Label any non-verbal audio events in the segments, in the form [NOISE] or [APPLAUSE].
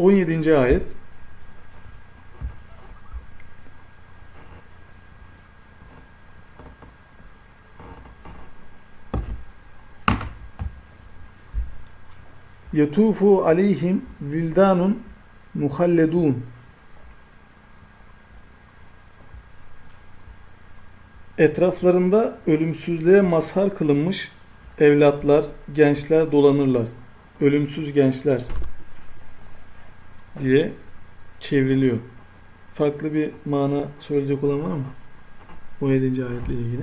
17. ayet Yetufu aleyhim vildanun muhalledun Etraflarında ölümsüzlüğe mazhar kılınmış evlatlar, gençler dolanırlar. Ölümsüz gençler diye çevriliyor. Farklı bir mana söyleyecek olan var mı? 17. ayetle ilgili.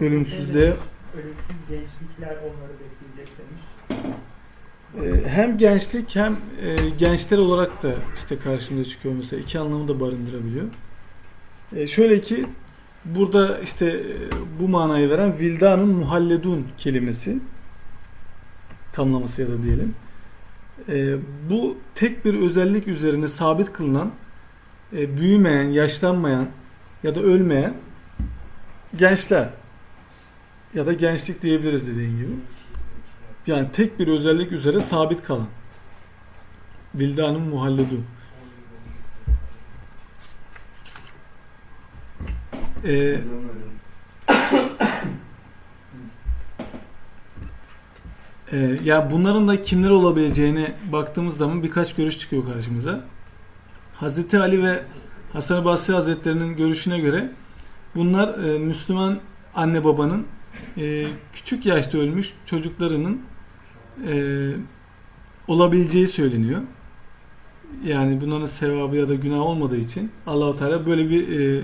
Ölümsüzlüğe Ölümsüz gençlikler onları bekleyecek demiş. e, hem gençlik hem e, gençler olarak da işte karşımıza çıkıyor mesela iki anlamı da barındırabiliyor. E, şöyle ki burada işte e, bu manayı veren vildanun muhalledun kelimesi tamlaması ya da diyelim. E, bu tek bir özellik üzerine sabit kılınan e, büyümeyen, yaşlanmayan ya da ölmeyen gençler ya da gençlik diyebiliriz dediğin gibi. Yani tek bir özellik üzere sabit kalan. Vildanun muhalledun. Ee, e, ya bunların da kimler olabileceğine baktığımız zaman birkaç görüş çıkıyor karşımıza. Hazreti Ali ve Hasan-ı Basri Hazretleri'nin görüşüne göre bunlar e, Müslüman anne babanın e, küçük yaşta ölmüş çocuklarının e, olabileceği söyleniyor. Yani bunların sevabı ya da günah olmadığı için Allahu Teala böyle bir e, e,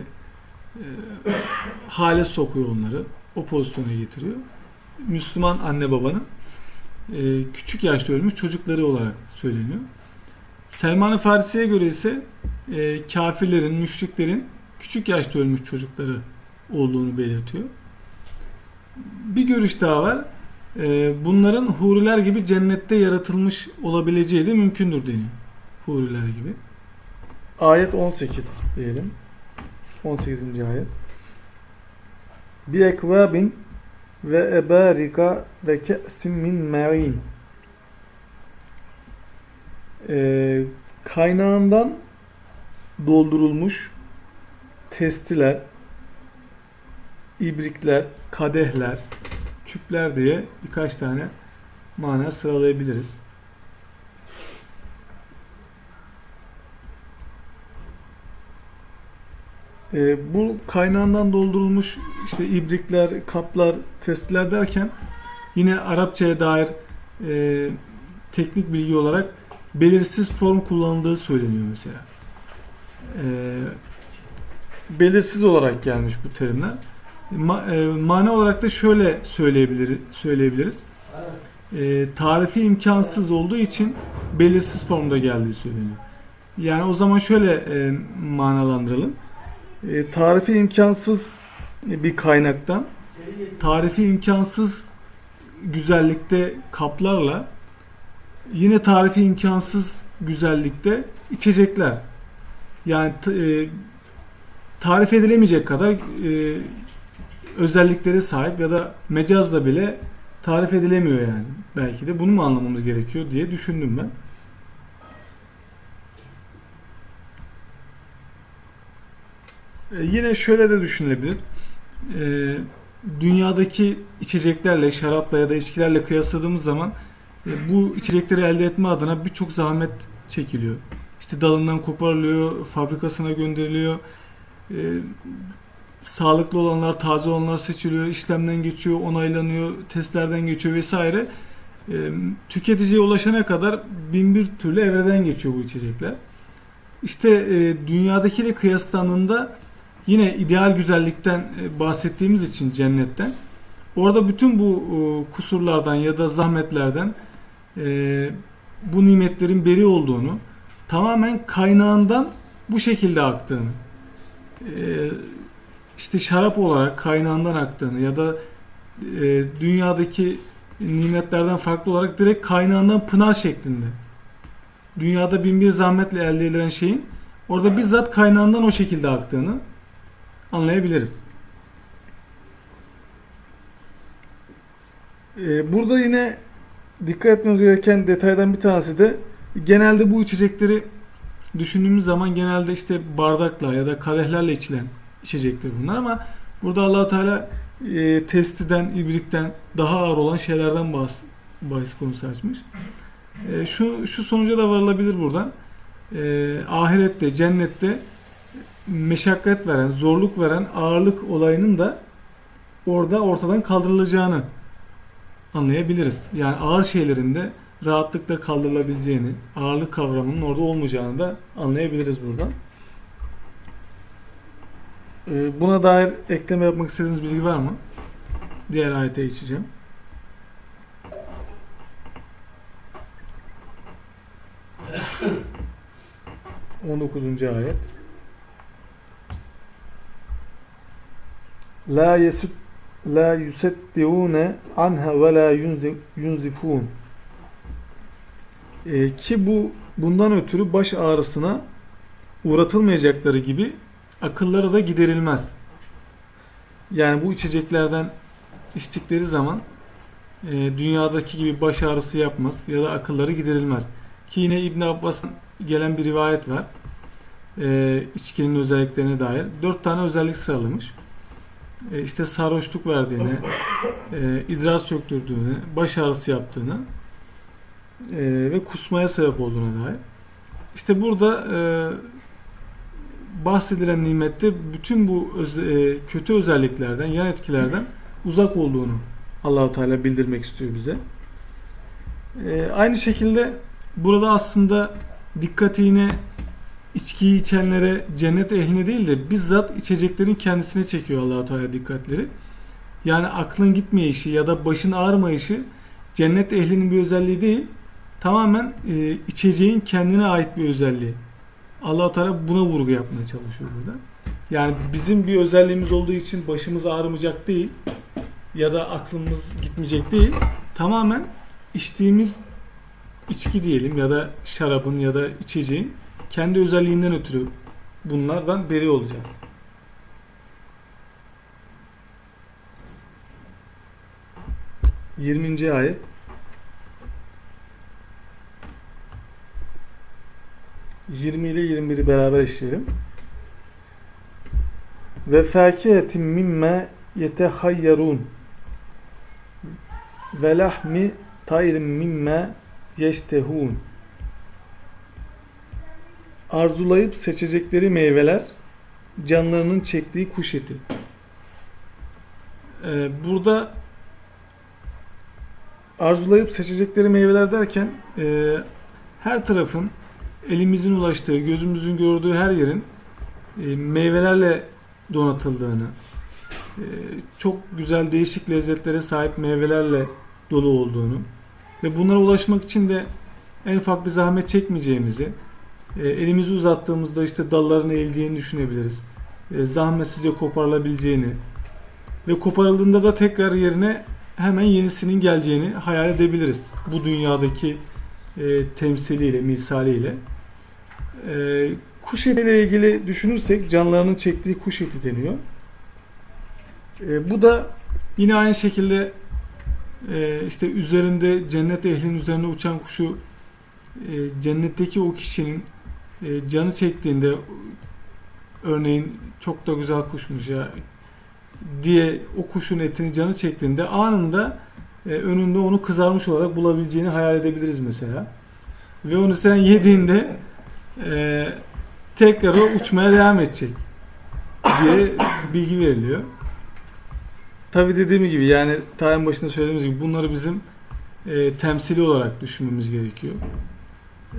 hale sokuyor onları. O pozisyona getiriyor. Müslüman anne babanın e, küçük yaşta ölmüş çocukları olarak söyleniyor. Selman-ı Farisi'ye göre ise e, kafirlerin, müşriklerin küçük yaşta ölmüş çocukları olduğunu belirtiyor. Bir görüş daha var. E, bunların huriler gibi cennette yaratılmış olabileceği de mümkündür deniyor. Huriler gibi. Ayet 18 diyelim. 18. ayet. Bi ekvabin ve ebarika ve ke'sin min ma'in. Ee, kaynağından doldurulmuş testiler, ibrikler, kadehler, küpler diye birkaç tane mana sıralayabiliriz. Ee, bu kaynağından doldurulmuş işte ibrikler, kaplar, testiler derken yine Arapçaya dair e, teknik bilgi olarak belirsiz form kullanıldığı söyleniyor mesela. E, belirsiz olarak gelmiş bu terimler. Ma, e, mana olarak da şöyle söyleyebilir, söyleyebiliriz. E, tarifi imkansız olduğu için belirsiz formda geldiği söyleniyor. Yani o zaman şöyle e, manalandıralım. E, tarifi imkansız bir kaynaktan tarifi imkansız güzellikte kaplarla yine tarifi imkansız güzellikte içecekler. Yani e, tarif edilemeyecek kadar e, özelliklere sahip ya da mecazla bile tarif edilemiyor yani. Belki de bunu mu anlamamız gerekiyor diye düşündüm ben. Yine şöyle de düşünülebilir. E, dünyadaki içeceklerle, şarapla ya da içkilerle kıyasladığımız zaman e, bu içecekleri elde etme adına birçok zahmet çekiliyor. İşte dalından koparılıyor, fabrikasına gönderiliyor. E, sağlıklı olanlar, taze olanlar seçiliyor, işlemden geçiyor, onaylanıyor, testlerden geçiyor vesaire. E, tüketiciye ulaşana kadar bin bir türlü evreden geçiyor bu içecekler. İşte e, dünyadakiyle kıyaslandığında yine ideal güzellikten e, bahsettiğimiz için cennetten orada bütün bu e, kusurlardan ya da zahmetlerden e, bu nimetlerin beri olduğunu tamamen kaynağından bu şekilde aktığını işte şarap olarak kaynağından aktığını ya da dünyadaki nimetlerden farklı olarak direkt kaynağından pınar şeklinde dünyada bin bir zahmetle elde edilen şeyin orada bizzat kaynağından o şekilde aktığını anlayabiliriz. Ee, burada yine dikkat etmemiz gereken detaydan bir tanesi de genelde bu içecekleri düşündüğümüz zaman genelde işte bardakla ya da kadehlerle içilen içecekler bunlar ama burada Allahu Teala e, testiden, ibrikten daha ağır olan şeylerden bahs bahis konusu açmış. E, şu şu sonuca da varılabilir buradan. E, ahirette, cennette meşakkat veren, zorluk veren ağırlık olayının da orada ortadan kaldırılacağını anlayabiliriz. Yani ağır şeylerin de rahatlıkla kaldırılabileceğini, ağırlık kavramının orada olmayacağını da anlayabiliriz buradan. Ee, Buna dair ekleme yapmak istediğiniz bilgi var mı? Diğer ayete geçeceğim. On dokuzuncu ayet. La yesut la yuseddiune anha ve la yunzi- yunzifun. Ee, ki bu bundan ötürü baş ağrısına uğratılmayacakları gibi akılları da giderilmez. Yani bu içeceklerden içtikleri zaman e, dünyadaki gibi baş ağrısı yapmaz ya da akılları giderilmez. Ki yine İbn Abbas'ın gelen bir rivayet var. E, içkinin özelliklerine dair. Dört tane özellik sıralamış. E, işte sarhoşluk verdiğini, e, idrar söktürdüğünü, baş ağrısı yaptığını e, ve kusmaya sebep olduğuna dair. İşte burada e, bahsedilen nimette bütün bu öz- e, kötü özelliklerden, yan etkilerden uzak olduğunu Allahu Teala bildirmek istiyor bize. E, aynı şekilde burada aslında dikkati yine içkiyi içenlere, cennet ehline değil de bizzat içeceklerin kendisine çekiyor Allahu Teala dikkatleri. Yani aklın gitmeyişi ya da başın ağrımayışı cennet ehlinin bir özelliği değil, tamamen e, içeceğin kendine ait bir özelliği. Allah-u Teala buna vurgu yapmaya çalışıyor burada. Yani bizim bir özelliğimiz olduğu için başımız ağrımayacak değil ya da aklımız gitmeyecek değil. Tamamen içtiğimiz içki diyelim ya da şarabın ya da içeceğin kendi özelliğinden ötürü bunlardan beri olacağız. Yirminci ayet. Yirmi ile 21'i beraber işleyelim. Ve fakihetin mimme yetehayyarun ve lahmi tayrin mimme yeştehun arzulayıp seçecekleri meyveler canlarının çektiği kuş eti. Ee, burada arzulayıp seçecekleri meyveler derken e, her tarafın elimizin ulaştığı, gözümüzün gördüğü her yerin e, meyvelerle donatıldığını, e, çok güzel değişik lezzetlere sahip meyvelerle dolu olduğunu ve bunlara ulaşmak için de en ufak bir zahmet çekmeyeceğimizi, e, elimizi uzattığımızda işte dalların eğileceğini düşünebiliriz. E, zahmetsizce koparılabileceğini ve koparıldığında da tekrar yerine hemen yenisinin geleceğini hayal edebiliriz. Bu dünyadaki e, temsiliyle, misaliyle. Kuş etiyle ilgili düşünürsek canlarının çektiği kuş eti deniyor. Bu da yine aynı şekilde işte üzerinde cennet ehlinin üzerine uçan kuşu cennetteki o kişinin e, canı çektiğinde örneğin çok da güzel kuşmuş ya diye o kuşun etini canı çektiğinde anında e, önünde onu kızarmış olarak bulabileceğini hayal edebiliriz mesela. Ve onu sen yediğinde e, tekrar o uçmaya devam edecek diye bilgi veriliyor. Tabi dediğim gibi yani ta en başında söylediğimiz gibi bunları bizim e, temsili olarak düşünmemiz gerekiyor.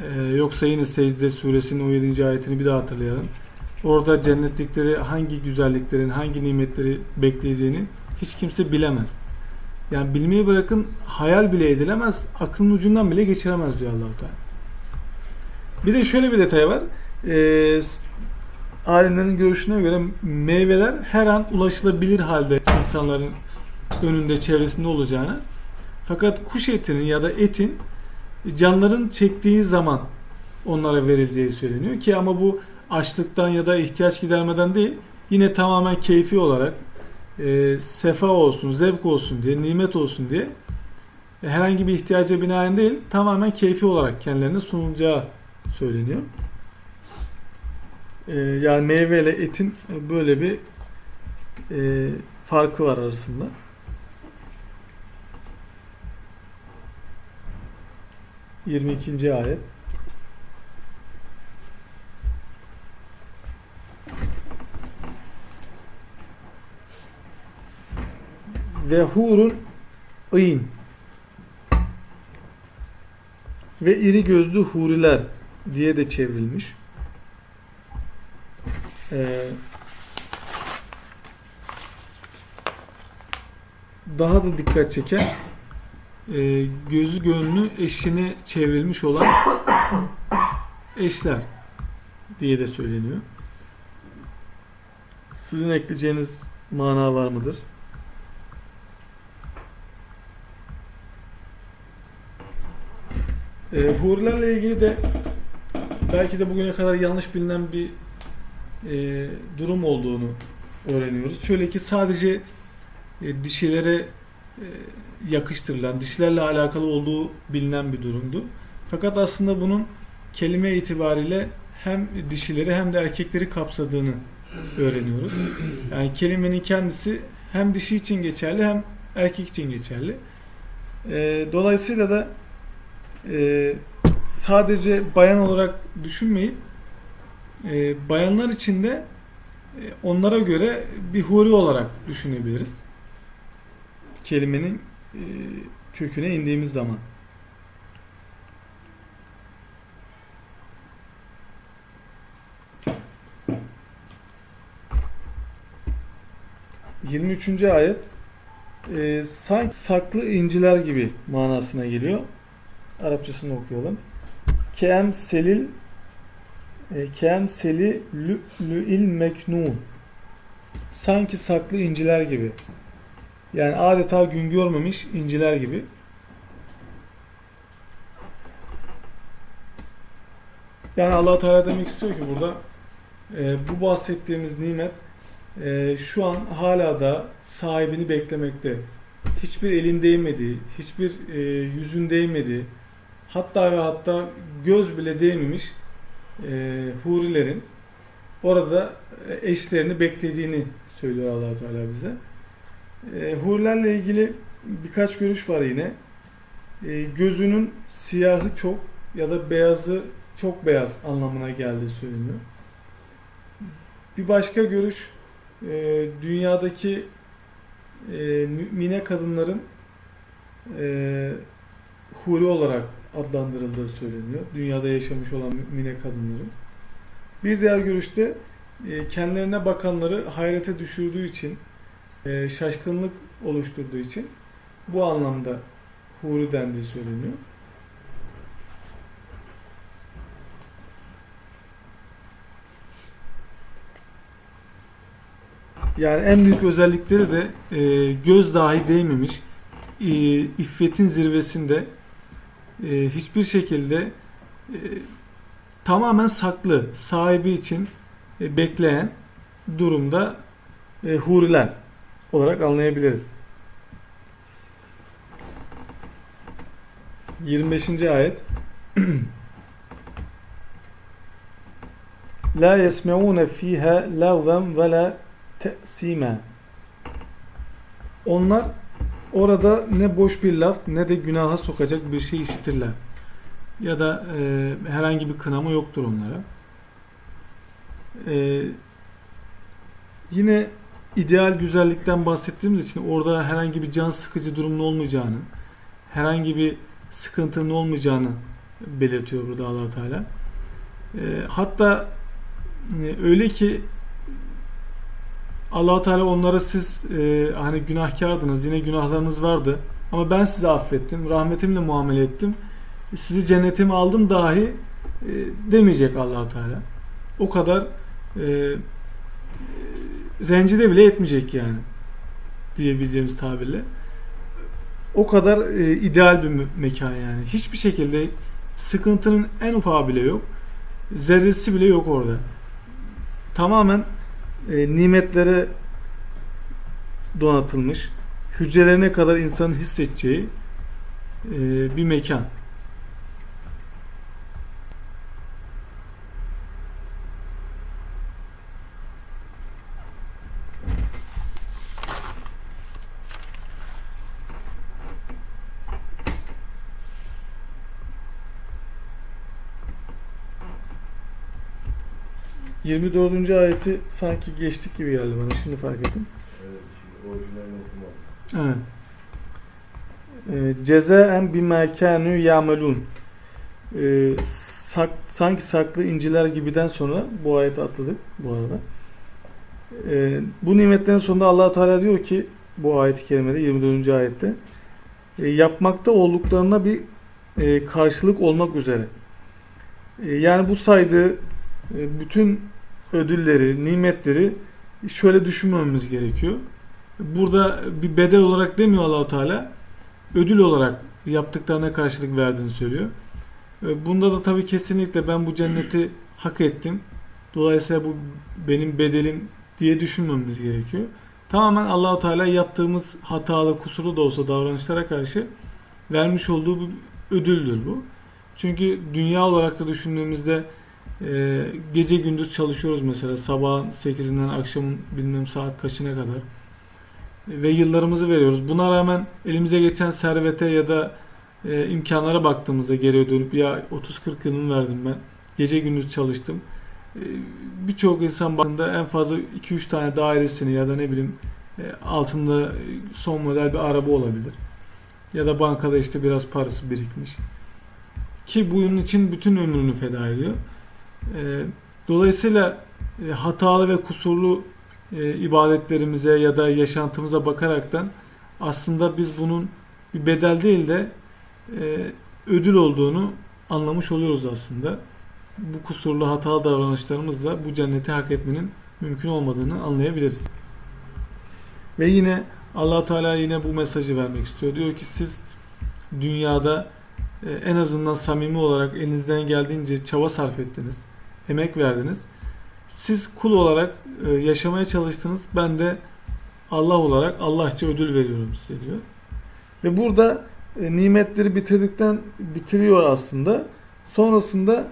E, yoksa yine Secde suresinin 17. ayetini bir daha hatırlayalım. Orada cennetlikleri hangi güzelliklerin, hangi nimetleri bekleyeceğini hiç kimse bilemez. Yani bilmeyi bırakın hayal bile edilemez, aklın ucundan bile geçiremez diyor allah Teala. Bir de şöyle bir detay var. Ee, alimlerin görüşüne göre meyveler her an ulaşılabilir halde insanların önünde, çevresinde olacağını. Fakat kuş etinin ya da etin canların çektiği zaman onlara verileceği söyleniyor ki ama bu açlıktan ya da ihtiyaç gidermeden değil yine tamamen keyfi olarak e, sefa olsun, zevk olsun diye, nimet olsun diye herhangi bir ihtiyaca binaen değil, tamamen keyfi olarak kendilerine sunulacağı söyleniyor. E, yani meyve ile etin böyle bir e, farkı var arasında. Yirmi ikinci ayet. Ve hurun ıyın ve iri gözlü huriler diye de çevrilmiş. Ee, daha da dikkat çeken e, gözü gönlü eşine çevrilmiş olan eşler diye de söyleniyor. Sizin ekleyeceğiniz mana var mıdır? E, hurilerle ilgili de belki de bugüne kadar yanlış bilinen bir e, durum olduğunu öğreniyoruz. Şöyle ki sadece e, dişilere e, yakıştırılan, dişlerle alakalı olduğu bilinen bir durumdu. Fakat aslında bunun kelime itibariyle hem dişileri hem de erkekleri kapsadığını öğreniyoruz. Yani kelimenin kendisi hem dişi için geçerli hem erkek için geçerli. E, dolayısıyla da e, sadece bayan olarak düşünmeyip e, bayanlar için de e, onlara göre bir huri olarak düşünebiliriz. Kelimenin e, köküne indiğimiz zaman. Yirmi üçüncü ayet e, sanki saklı inciler gibi manasına geliyor. Arapçasını okuyalım. Kem selil e, kem seli lü'lü'il meknun sanki saklı inciler gibi. Yani adeta gün görmemiş inciler gibi. Yani Allah Teala demek istiyor ki burada e, bu bahsettiğimiz nimet e, şu an hala da sahibini beklemekte. Hiçbir elin değmediği, hiçbir e, yüzün değmediği, hatta ve hatta göz bile değmemiş e, hurilerin orada eşlerini beklediğini söylüyor allah Teala bize. E, hurilerle ilgili birkaç görüş var yine. E, gözünün siyahı çok ya da beyazı çok beyaz anlamına geldiği söyleniyor. Bir başka görüş e, dünyadaki e, mümine kadınların e, huri olarak adlandırıldığı söyleniyor. Dünyada yaşamış olan mümine kadınların. Bir diğer görüşte e, kendilerine bakanları hayrete düşürdüğü için e, şaşkınlık oluşturduğu için bu anlamda huri dendiği söyleniyor. Yani en büyük özellikleri de e, göz dahi değmemiş, e, iffetin zirvesinde e, hiçbir şekilde e, tamamen saklı, sahibi için e, bekleyen durumda e, huriler olarak anlayabiliriz. 25. ayet [CLEARS THROAT] La yesme'une fiha lagven ve la te'sime Onlar orada ne boş bir laf ne de günaha sokacak bir şey işitirler. Ya da e, herhangi bir kınama yoktur onlara. E, yine ideal güzellikten bahsettiğimiz için orada herhangi bir can sıkıcı durumun olmayacağını, herhangi bir sıkıntının olmayacağını belirtiyor burada allah Teala. E, hatta e, öyle ki allah Teala onlara siz e, hani günahkardınız, yine günahlarınız vardı ama ben sizi affettim, rahmetimle muamele ettim. Sizi cennetime aldım dahi e, demeyecek allah Teala. O kadar e, rencide bile etmeyecek yani diyebileceğimiz tabirle. O kadar e, ideal bir me- mekan yani. Hiçbir şekilde sıkıntının en ufağı bile yok. Zerresi bile yok orada. Tamamen e, nimetlere donatılmış, hücrelerine kadar insanın hissedeceği e, bir mekan. ...24. ayeti sanki geçtik gibi geldi bana. Şimdi fark ettim. Evet. Ee, Cezaen bima kanu yamelun. Ee, sak, sanki saklı inciler gibiden sonra bu ayeti atladık bu arada. Ee, bu nimetlerin sonunda allah Teala diyor ki bu ayet-i kerimede 24. ayette e, yapmakta olduklarına bir e, karşılık olmak üzere. E, yani bu saydığı e, bütün ödülleri, nimetleri şöyle düşünmemiz gerekiyor. Burada bir bedel olarak demiyor Allahu Teala. Ödül olarak yaptıklarına karşılık verdiğini söylüyor. E, Bunda da tabii kesinlikle ben bu cenneti hak ettim. Dolayısıyla bu benim bedelim diye düşünmemiz gerekiyor. Tamamen Allahu Teala yaptığımız hatalı, kusurlu da olsa davranışlara karşı vermiş olduğu bir ödüldür bu. Çünkü dünya olarak da düşündüğümüzde e, gece gündüz çalışıyoruz mesela sabahın 8'inden akşamın bilmem saat kaçına kadar ve yıllarımızı veriyoruz. Buna rağmen elimize geçen servete ya da e, imkanlara baktığımızda geriye dönüp ya 30-40 yılını verdim ben. Gece gündüz çalıştım. E, Birçok insan baktığında en fazla 2-3 tane dairesini ya da ne bileyim e, altında son model bir araba olabilir. Ya da bankada işte biraz parası birikmiş. Ki bunun için bütün ömrünü feda ediyor. E, Dolayısıyla e, hatalı ve kusurlu e, ibadetlerimize ya da yaşantımıza bakaraktan aslında biz bunun bir bedel değil de e, ödül olduğunu anlamış oluyoruz aslında. Bu kusurlu hatalı davranışlarımızla bu cenneti hak etmenin mümkün olmadığını anlayabiliriz. Ve yine allah Teala yine bu mesajı vermek istiyor. Diyor ki siz dünyada e, en azından samimi olarak elinizden geldiğince çaba sarf ettiniz, emek verdiniz. Siz kul olarak e, yaşamaya çalıştınız. Ben de Allah olarak Allahça ödül veriyorum size diyor. Ve burada e, nimetleri bitirdikten bitiriyor aslında. Sonrasında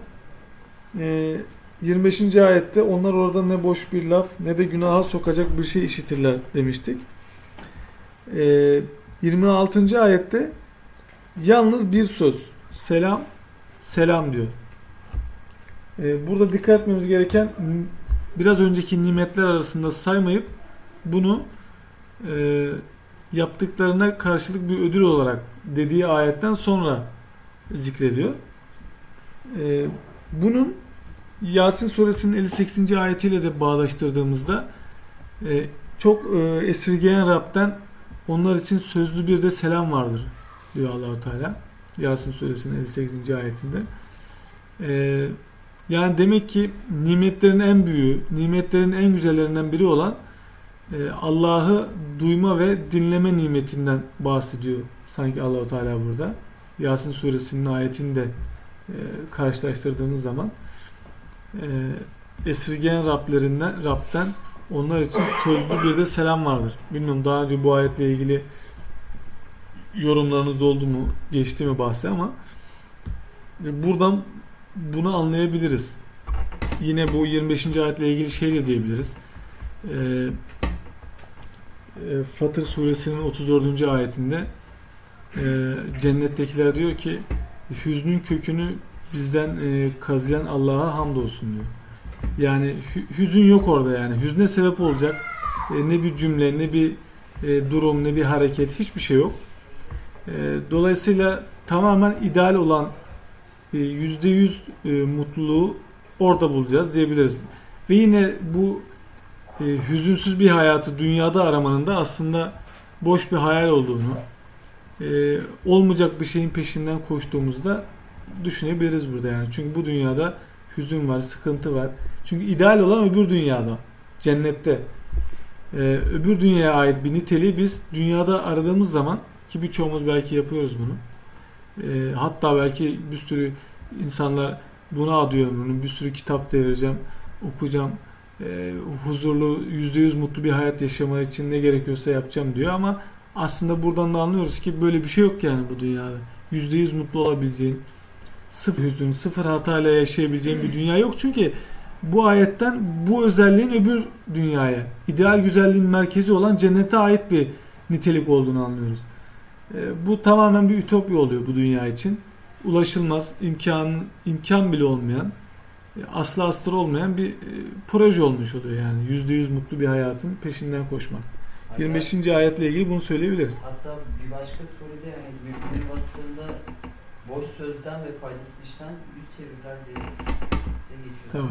e, 25. ayette onlar orada ne boş bir laf ne de günaha sokacak bir şey işitirler demiştik. E, 26. ayette yalnız bir söz selam selam diyor. E, burada dikkat etmemiz gereken biraz önceki nimetler arasında saymayıp bunu e, yaptıklarına karşılık bir ödül olarak dediği ayetten sonra zikrediyor. E, bunun Yasin suresinin 58. ayetiyle de bağdaştırdığımızda e, çok e, esirgeyen Rab'den onlar için sözlü bir de selam vardır diyor Allahu Teala. Yasin suresinin 58. ayetinde. E, yani demek ki nimetlerin en büyüğü, nimetlerin en güzellerinden biri olan e, Allah'ı duyma ve dinleme nimetinden bahsediyor sanki Allahu Teala burada. Yasin suresinin ayetinde e, karşılaştırdığınız zaman e, esirgeyen Rablerinden, Rab'den onlar için sözlü bir de selam vardır. Bilmiyorum daha önce bu ayetle ilgili yorumlarınız oldu mu, geçti mi bahsi ama e, buradan bunu anlayabiliriz. Yine bu 25. ayetle ilgili şey de diyebiliriz. Ee, e, Fatır suresinin 34. ayetinde e, cennettekiler diyor ki hüznün kökünü bizden e, kazıyan Allah'a hamdolsun diyor. Yani hü- hüzün yok orada yani. Hüzne sebep olacak e, ne bir cümle, ne bir e, durum, ne bir hareket, hiçbir şey yok. E, dolayısıyla tamamen ideal olan %100 e, mutluluğu orada bulacağız diyebiliriz. Ve yine bu e, hüzünsüz bir hayatı dünyada aramanın da aslında boş bir hayal olduğunu, e, olmayacak bir şeyin peşinden koştuğumuzda düşünebiliriz burada yani. Çünkü bu dünyada hüzün var, sıkıntı var. Çünkü ideal olan öbür dünyada, cennette. E, öbür dünyaya ait bir niteliği biz dünyada aradığımız zaman ki birçoğumuz belki yapıyoruz bunu. E, hatta belki bir sürü insanlar buna adıyor ömrünü. Bir sürü kitap devireceğim, okuyacağım. E, huzurlu, %100 mutlu bir hayat yaşamak için ne gerekiyorsa yapacağım diyor ama aslında buradan da anlıyoruz ki böyle bir şey yok yani bu dünyada. %100 mutlu olabileceğin, sıfır hüzün, sıfır hatayla yaşayabileceğin bir dünya yok. Çünkü bu ayetten bu özelliğin öbür dünyaya, ideal güzelliğin merkezi olan cennete ait bir nitelik olduğunu anlıyoruz. E, bu tamamen bir ütopya oluyor bu dünya için. Ulaşılmaz, imkan imkan bile olmayan, e, aslı astarı olmayan bir e, proje olmuş oluyor yani. %100 mutlu bir hayatın peşinden koşmak. Hatta- 25. ayetle ilgili bunu söyleyebiliriz. Hatta bir başka soruda yani mümkün vasfında boş sözden ve faydasız işten yüz çevirirler diye de geçiyor. Tamam.